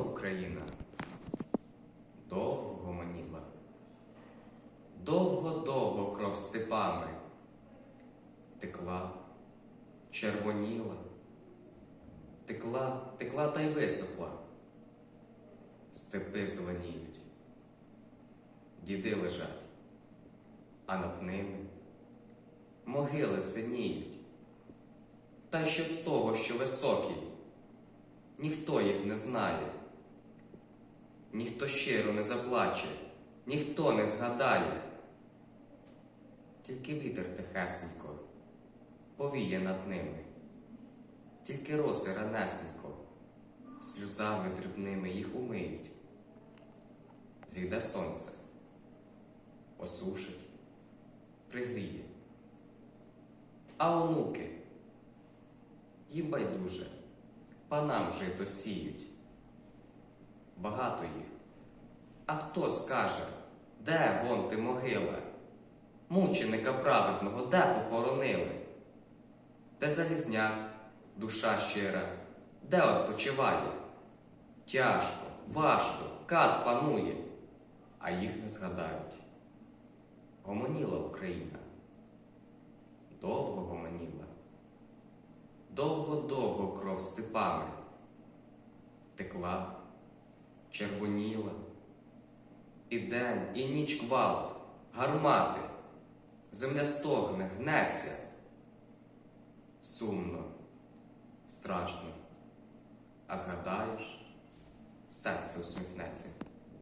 Україна довго гомоніла. Довго-довго кров степами текла, червоніла, текла, текла та й висохла. Степи зеленіють, діди лежать, а над ними могили синіють. Та й що з того, що високі, ніхто їх не знає, ніхто щиро не заплаче, ніхто не згадає. Тільки вітер тихесенько повіє над ними, тільки роси ранесенько, сльозами дрібними їх умиють. Зійде сонце, осушить, пригріє. А онуки їм байдуже, панам жито сіють. Багато їх. А хто скаже, де вон ти могила? Мученика праведного де похоронили? Де залізняк, душа щира, де odpoчиває? Тяжко, важко, кат панує, а їх не згадають. Гомоніла Україна, довго гомоніла. Довго-довго кров степами текла, червоніла, і день, і ніч квалт, гармати, земля стогне, гнеться. Сумно, страшно, а згадаєш, серце усміхнеться.